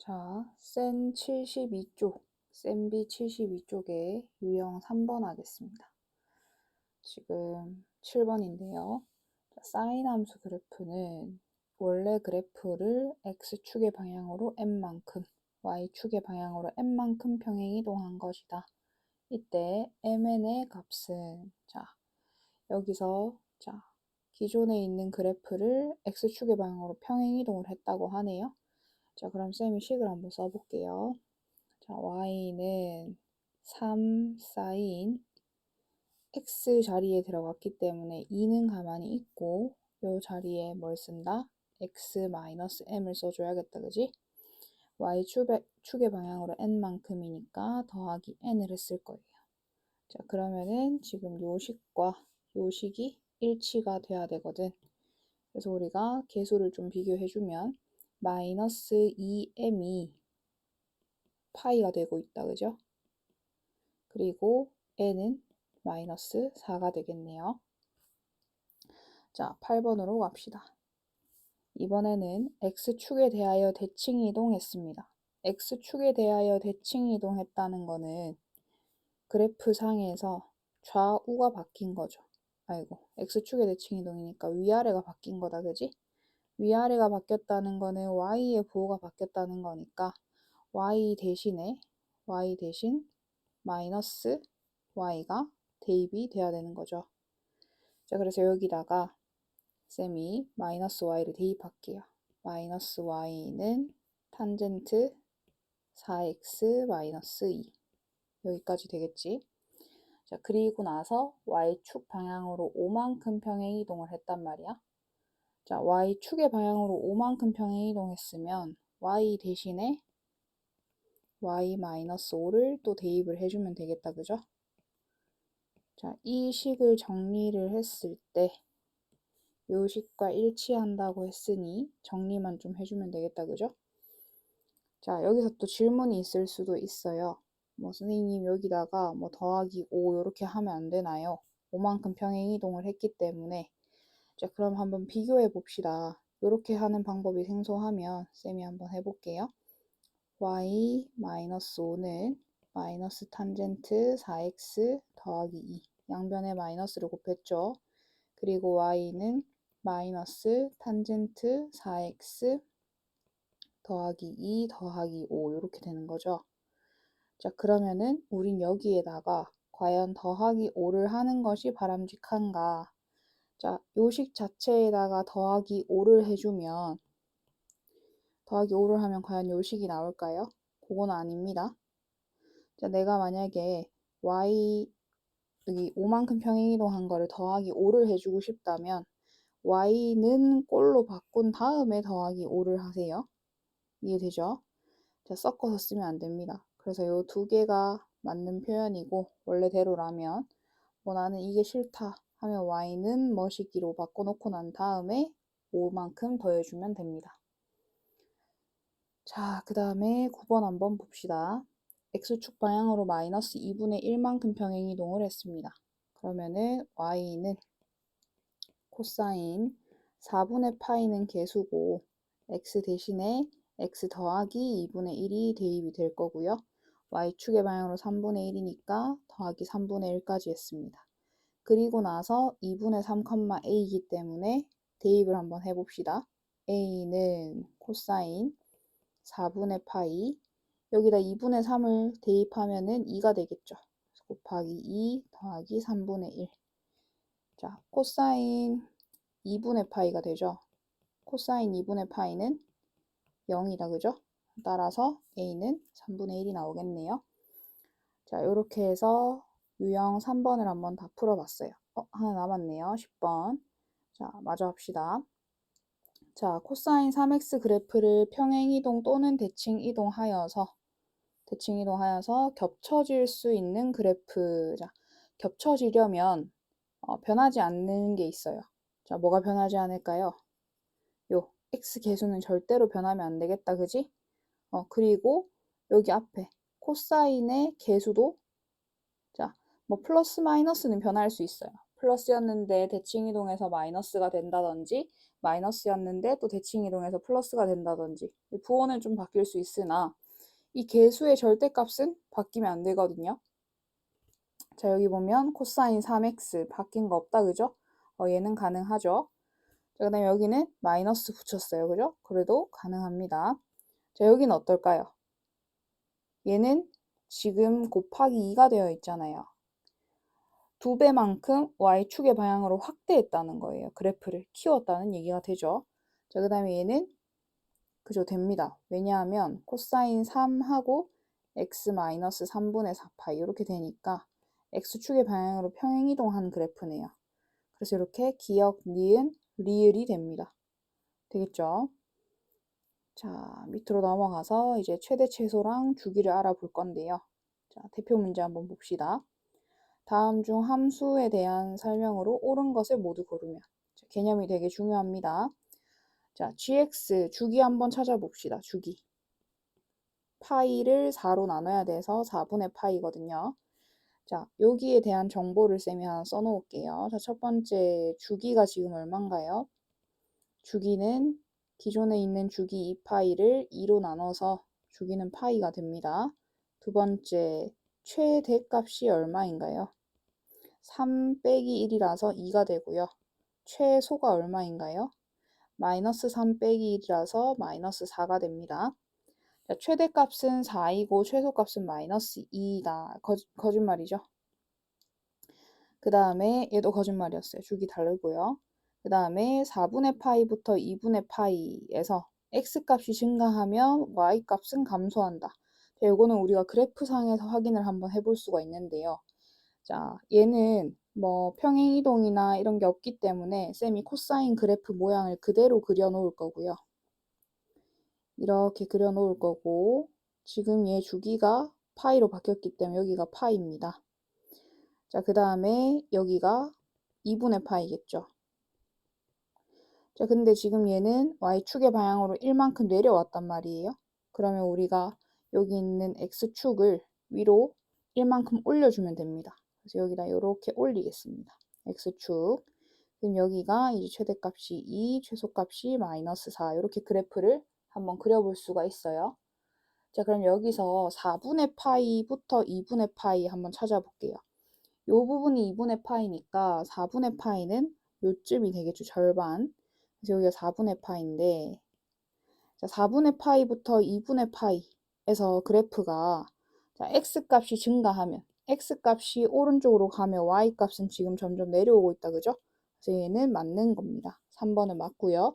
자, 센 72쪽, 센비 72쪽에 유형 3번 하겠습니다. 지금 7번인데요. 사인 함수 그래프는 원래 그래프를 x축의 방향으로 n만큼, y축의 방향으로 n만큼 평행 이동한 것이다. 이때 mn의 값은 자, 여기서 자, 기존에 있는 그래프를 x축의 방향으로 평행 이동을 했다고 하네요. 자, 그럼 쌤이 식을 한번 써볼게요. 자, y는 3 사인 x 자리에 들어갔기 때문에 2는 가만히 있고 요 자리에 뭘 쓴다? x-m을 써줘야겠다, 그지? y 축의, 축의 방향으로 n만큼이니까 더하기 n을 했을 거예요. 자, 그러면은 지금 요 식과 요 식이 일치가 돼야 되거든. 그래서 우리가 개수를 좀 비교해주면 마이너스 2m이 파이가 되고 있다. 그죠? 그리고 n은 마이너스 4가 되겠네요. 자, 8번으로 갑시다. 이번에는 x축에 대하여 대칭 이동했습니다. x축에 대하여 대칭 이동했다는 거는 그래프 상에서 좌우가 바뀐 거죠. 아이고, x축의 대칭 이동이니까 위아래가 바뀐 거다, 그지? 위아래가 바뀌었다는 거는 y의 부호가 바뀌었다는 거니까 y 대신에 y 대신 마이너스 y가 대입이 돼야 되는 거죠. 자, 그래서 여기다가 쌤이 마이너스 y를 대입할게요. 마이너스 y는 탄젠트 4x 마이너스 2 여기까지 되겠지? 자, 그리고 나서 y축 방향으로 5만큼 평행 이동을 했단 말이야. 자, y축의 방향으로 5만큼 평행 이동했으면 y 대신에 y-5를 또 대입을 해주면 되겠다, 그죠? 자, 이 식을 정리를 했을 때 요 식과 일치한다고 했으니 정리만 좀 해주면 되겠다, 그죠? 자, 여기서 또 질문이 있을 수도 있어요. 뭐 선생님 여기다가 뭐 더하기 5 이렇게 하면 안 되나요? 5만큼 평행 이동을 했기 때문에 자, 그럼 한번 비교해 봅시다. 이렇게 하는 방법이 생소하면 쌤이 한번 해볼게요. y-5는 마이너스 탄젠트 4x 더하기 2 양변에 마이너스를 곱했죠. 그리고 y는 마이너스 탄젠트 4x 더하기 2 더하기 5 이렇게 되는 거죠. 자 그러면은 우린 여기에다가 과연 더하기 5를 하는 것이 바람직한가 자, 요식 자체에다가 더하기 5를 해주면 더하기 5를 하면 과연 요식이 나올까요? 그건 아닙니다. 자, 내가 만약에 y 여기 5만큼 평행이동한 거를 더하기 5를 해주고 싶다면 y는 꼴로 바꾼 다음에 더하기 5를 하세요. 이해되죠? 자, 섞어서 쓰면 안 됩니다. 그래서 이두 개가 맞는 표현이고 원래대로라면 뭐 나는 이게 싫다 하면 y는 머시기로 바꿔놓고 난 다음에 5만큼 더해주면 됩니다. 자, 그 다음에 9번 한번 봅시다. x축 방향으로 마이너스 2분의 1만큼 평행 이동을 했습니다. 그러면은 y는 코사인 4분의 파이는 개수고 x 대신에 x 더하기 2분의 1이 대입이 될 거고요. y축의 방향으로 3분의 1이니까 더하기 3분의 1까지 했습니다. 그리고 나서 2분의 3,a이기 때문에 대입을 한번 해봅시다. a는 코사인 4분의 파이 여기다 2분의 3을 대입하면은 2가 되겠죠. 곱하기 2 더하기 3분의 1. 자, 코사인 2분의 파이가 되죠. 코사인 2분의 파이는 0이다. 그죠? 따라서 a는 3분의 1이 나오겠네요. 자, 이렇게 해서 유형 3번을 한번 다 풀어봤어요. 어, 하나 남았네요. 10번. 자, 마저 합시다. 자, 코사인 3x 그래프를 평행이동 또는 대칭이동하여서 대칭이동하여서 겹쳐질 수 있는 그래프. 자, 겹쳐지려면 어, 변하지 않는 게 있어요. 자, 뭐가 변하지 않을까요? 요 x 개수는 절대로 변하면 안 되겠다. 그지? 어, 그리고 여기 앞에 코사인의 개수도 뭐 플러스 마이너스는 변할 수 있어요. 플러스였는데 대칭 이동해서 마이너스가 된다든지 마이너스였는데 또 대칭 이동해서 플러스가 된다든지 부호는 좀 바뀔 수 있으나 이 계수의 절대값은 바뀌면 안 되거든요. 자 여기 보면 코사인 3x 바뀐 거 없다 그죠? 어, 얘는 가능하죠. 자 그다음에 여기는 마이너스 붙였어요 그죠? 그래도 가능합니다. 자 여기는 어떨까요? 얘는 지금 곱하기 2가 되어 있잖아요. 두 배만큼 y축의 방향으로 확대했다는 거예요. 그래프를 키웠다는 얘기가 되죠. 자, 그 다음에 얘는 그죠 됩니다. 왜냐하면 코사인 3하고 x-3분의 4파이 이렇게 되니까 x축의 방향으로 평행이동한 그래프네요. 그래서 이렇게 기억, 니은, 리을이 됩니다. 되겠죠? 자, 밑으로 넘어가서 이제 최대 최소랑 주기를 알아볼 건데요. 자, 대표 문제 한번 봅시다. 다음 중 함수에 대한 설명으로 옳은 것을 모두 고르면 자, 개념이 되게 중요합니다. 자, gx 주기 한번 찾아봅시다. 주기. 파이를 4로 나눠야 돼서 4분의 파이거든요. 자, 여기에 대한 정보를 쌤이 하나 써놓을게요. 자, 첫 번째 주기가 지금 얼마인가요? 주기는 기존에 있는 주기 2파이를 2로 나눠서 주기는 파이가 됩니다. 두 번째, 최대값이 얼마인가요? 3 빼기 1이라서 2가 되고요. 최소가 얼마인가요? 마이너스 3 빼기 1이라서 마이너스 4가 됩니다. 자, 최대값은 4이고 최소값은 마이너스 2이다. 거, 거짓말이죠. 그 다음에 얘도 거짓말이었어요. 주기 다르고요. 그 다음에 4분의 파이부터 2분의 파이에서 x값이 증가하면 y값은 감소한다. 자, 이거는 우리가 그래프상에서 확인을 한번 해볼 수가 있는데요. 자, 얘는 뭐 평행 이동이나 이런 게 없기 때문에 쌤이 코사인 그래프 모양을 그대로 그려 놓을 거고요. 이렇게 그려 놓을 거고 지금 얘 주기가 파이로 바뀌었기 때문에 여기가 파이입니다. 자, 그 다음에 여기가 2분의 파이겠죠. 자, 근데 지금 얘는 y축의 방향으로 1만큼 내려왔단 말이에요. 그러면 우리가 여기 있는 x축을 위로 1만큼 올려주면 됩니다. 그래서 여기다 이렇게 올리겠습니다. x축. 그럼 여기가 이제 최대값이 2, 최소값이 마이너스 4 이렇게 그래프를 한번 그려볼 수가 있어요. 자 그럼 여기서 4분의 파이부터 2분의 파이 한번 찾아볼게요. 이 부분이 2분의 파이니까 4분의 파이는 요쯤이 되겠죠. 절반. 그래서 여기가 4분의 파인데 자 4분의 파이부터 2분의 파이에서 그래프가 자, x값이 증가하면 x값이 오른쪽으로 가면 y값은 지금 점점 내려오고 있다. 그죠? 그래서 얘는 맞는 겁니다. 3번은 맞고요.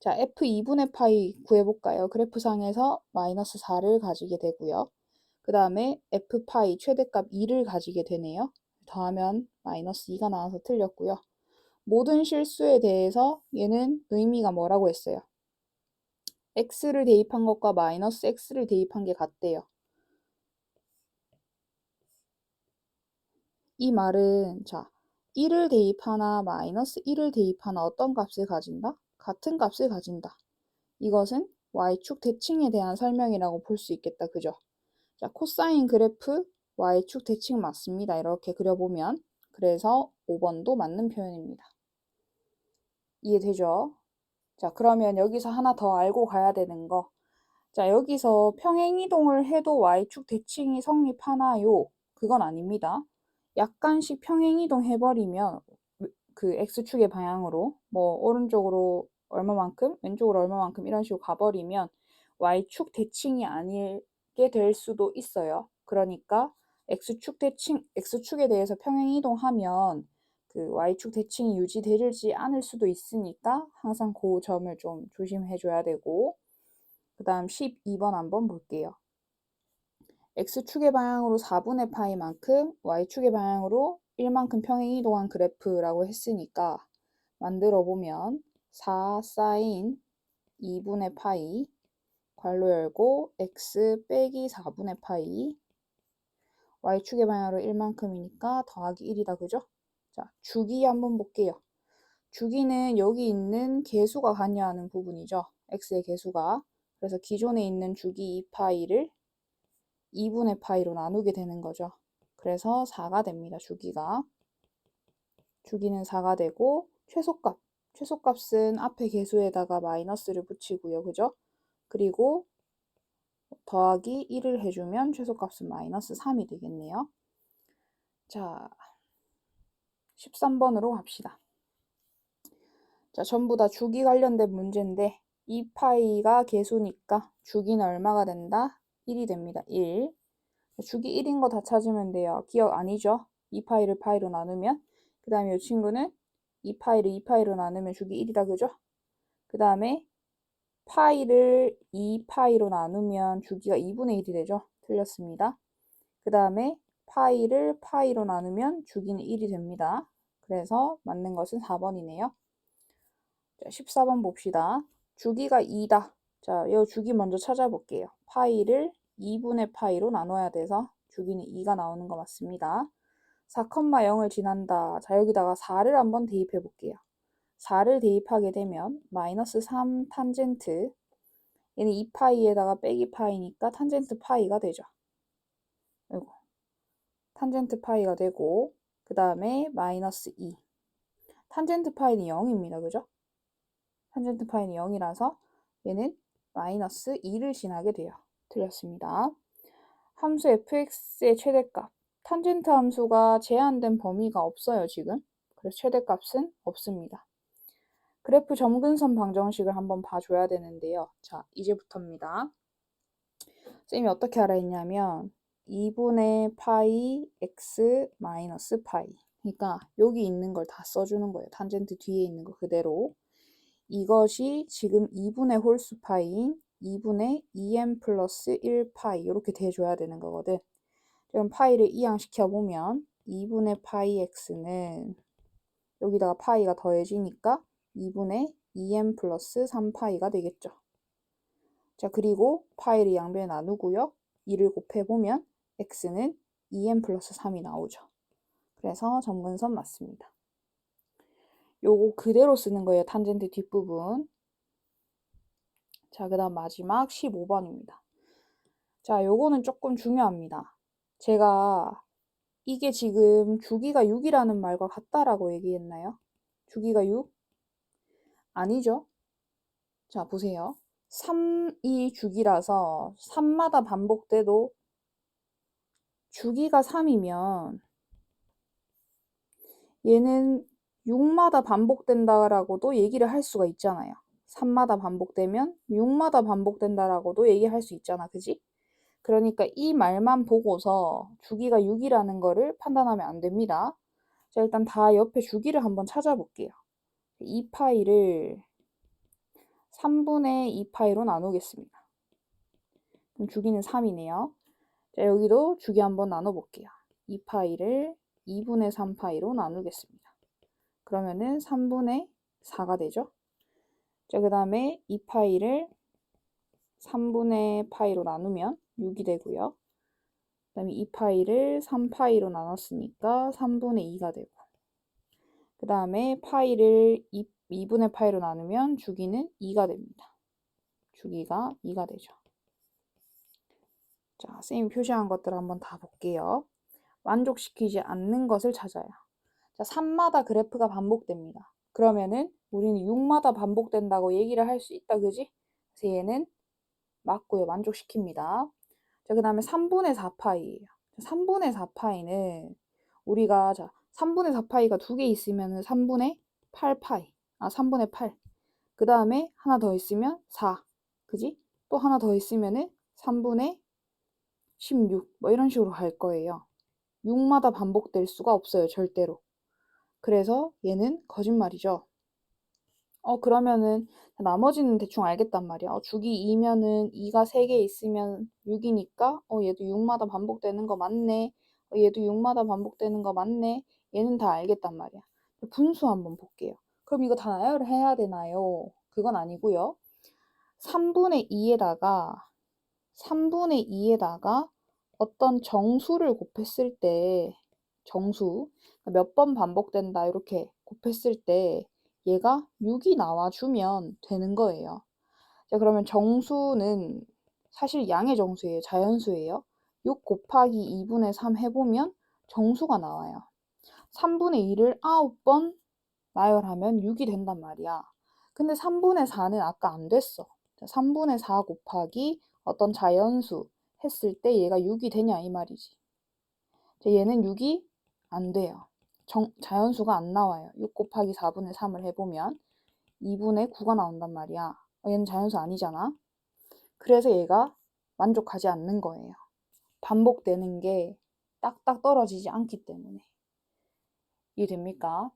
자, f2분의 파이 구해볼까요? 그래프상에서 마이너스 4를 가지게 되고요. 그 다음에 f파이 최대값 2를 가지게 되네요. 더하면 마이너스 2가 나와서 틀렸고요. 모든 실수에 대해서 얘는 의미가 뭐라고 했어요? x를 대입한 것과 마이너스 x를 대입한 게 같대요. 이 말은 자 1을 대입하나 마이너스 1을 대입하나 어떤 값을 가진다? 같은 값을 가진다. 이것은 y축 대칭에 대한 설명이라고 볼 수 있겠다. 그죠? 자, 코사인 그래프 y축 대칭 맞습니다. 이렇게 그려보면 그래서 5번도 맞는 표현입니다. 이해되죠? 자, 그러면 여기서 하나 더 알고 가야 되는 거. 자, 여기서 평행이동을 해도 y축 대칭이 성립하나요? 그건 아닙니다. 약간씩 평행이동 해버리면 그 x축의 방향으로 뭐 오른쪽으로 얼마만큼 왼쪽으로 얼마만큼 이런 식으로 가버리면 y축 대칭이 아니게 될 수도 있어요. 그러니까 x축 대칭 x축에 대해서 평행이동하면 그 y축 대칭이 유지되지 않을 수도 있으니까 항상 그 점을 좀 조심해 줘야 되고 그 다음 12번 한번 볼게요. X축의 방향으로 4분의 파이만큼 y축의 방향으로 1만큼 평행 이동한 그래프라고 했으니까 만들어 보면 4 사인 2분의 파이 괄호 열고 x 빼기 4분의 파이 y축의 방향으로 1만큼이니까 더하기 1이다 그죠? 자 주기 한번 볼게요. 주기는 여기 있는 개수가 관여하는 부분이죠. x의 개수가 그래서 기존에 있는 주기 2파이를 2분의 파이로 나누게 되는 거죠. 그래서 4가 됩니다. 주기가. 주기는 4가 되고 최소값 최소값은 앞에 개수에다가 마이너스를 붙이고요. 그죠? 그리고 더하기 1을 해주면 최소값은 마이너스 3이 되겠네요. 자, 13번으로 갑시다. 자, 전부 다 주기 관련된 문제인데 2파이가 개수니까 주기는 얼마가 된다? 1이 됩니다. 1. 주기 1인 거 다 찾으면 돼요. 기억 아니죠? 2파이를 파이로 나누면 그 다음에 이 친구는 2파이를 2파이로 나누면 주기 1이다. 그죠? 그 다음에 파이를 2파이로 나누면 주기가 2분의 1이 되죠? 틀렸습니다. 그 다음에 파이를 파이로 나누면 주기는 1이 됩니다. 그래서 맞는 것은 4번이네요. 자, 14번 봅시다. 주기가 2다. 자, 이 주기 먼저 찾아볼게요. 파이를 2분의 파이로 나눠야 돼서 주기는 2가 나오는 거 맞습니다. 4,0을 지난다. 자, 여기다가 4를 한번 대입해 볼게요. 4를 대입하게 되면 마이너스 3 탄젠트 얘는 2파이에다가 빼기 파이니까 탄젠트 파이가 되죠. 아이고. 탄젠트 파이가 되고 그 다음에 마이너스 2 탄젠트 파이는 0입니다. 그죠? 탄젠트 파이는 0이라서 얘는 마이너스 2를 지나게 돼요. 틀렸습니다. 함수 fx의 최대값 탄젠트 함수가 제한된 범위가 없어요. 지금. 그래서 최대값은 없습니다. 그래프 점근선 방정식을 한번 봐줘야 되는데요. 자, 이제부터입니다. 쌤이 어떻게 했냐면 2분의 파이 x 마이너스 파이 그러니까 여기 있는 걸 다 써주는 거예요. 탄젠트 뒤에 있는 거 그대로 이것이 지금 2분의 홀수 파이인 2분의 2m 플러스 1파이 이렇게 돼줘야 되는 거거든. 그럼 파이를 이항시켜보면 2분의 파이 x는 여기다가 파이가 더해지니까 2분의 2m 플러스 3파이가 되겠죠. 자, 그리고 파이를 양변에 나누고요. 2를 곱해보면 x는 2m 플러스 3이 나오죠. 그래서 점근선 맞습니다. 요거 그대로 쓰는 거예요. 탄젠트 뒷부분. 자, 그 다음 마지막 15번입니다. 자, 요거는 조금 중요합니다. 제가 이게 지금 주기가 6이라는 말과 같다라고 얘기했나요? 주기가 6? 아니죠. 자, 보세요. 3이 주기라서 3마다 반복돼도 주기가 3이면 얘는 6마다 반복된다라고도 얘기를 할 수가 있잖아요. 3마다 반복되면 6마다 반복된다라고도 얘기할 수 있잖아. 그지? 그러니까 이 말만 보고서 주기가 6이라는 거를 판단하면 안 됩니다. 자, 일단 다 옆에 주기를 한번 찾아볼게요. 2파이를 3분의 2파이로 나누겠습니다. 그럼 주기는 3이네요. 자, 여기도 주기 한번 나눠볼게요. 2파이를 2분의 3파이로 나누겠습니다. 그러면은 3분의 4가 되죠. 자, 그 다음에 2파이를 3분의 파이로 나누면 6이 되고요. 그 다음에 2파이를 3파이로 나눴으니까 3분의 2가 되고 그 다음에 파이를 2, 2분의 파이로 나누면 주기는 2가 됩니다. 주기가 2가 되죠. 자, 선생님 표시한 것들 한번 다 볼게요. 만족시키지 않는 것을 찾아요. 자, 3마다 그래프가 반복됩니다. 그러면은 우리는 6마다 반복된다고 얘기를 할 수 있다, 그지? 그래서 얘는 맞고요. 만족시킵니다. 자, 그 다음에 3분의 4파이예요. 3분의 4파이는 우리가 자, 3분의 4파이가 두 개 있으면 3분의 8파이. 아, 3분의 8. 그 다음에 하나 더 있으면 4. 그지? 또 하나 더 있으면은 3분의 16. 뭐 이런 식으로 갈 거예요. 6마다 반복될 수가 없어요. 절대로. 그래서 얘는 거짓말이죠. 어, 그러면은 나머지는 대충 알겠단 말이야. 어, 주기 2면은 2가 3개 있으면 6이니까 어, 얘도 6마다 반복되는 거 맞네. 어, 얘도 6마다 반복되는 거 맞네. 얘는 다 알겠단 말이야. 분수 한번 볼게요. 그럼 이거 다 나열을 해야 되나요? 그건 아니고요. 3분의 2에다가 3분의 2에다가 어떤 정수를 곱했을 때 정수 몇 번 반복된다 이렇게 곱했을 때 얘가 6이 나와주면 되는 거예요. 자, 그러면 정수는 사실 양의 정수예요. 자연수예요. 6 곱하기 2분의 3 해보면 정수가 나와요. 3분의 2를 9번 나열하면 6이 된단 말이야. 근데 3분의 4는 아까 안 됐어. 자, 3분의 4 곱하기 어떤 자연수 했을 때 얘가 6이 되냐 이 말이지. 자, 얘는 6이 안 돼요. 정, 자연수가 안 나와요. 6 곱하기 4분의 3을 해보면 2분의 9가 나온단 말이야. 어, 얘는 자연수 아니잖아. 그래서 얘가 만족하지 않는 거예요. 반복되는 게 딱딱 떨어지지 않기 때문에. 이해됩니까?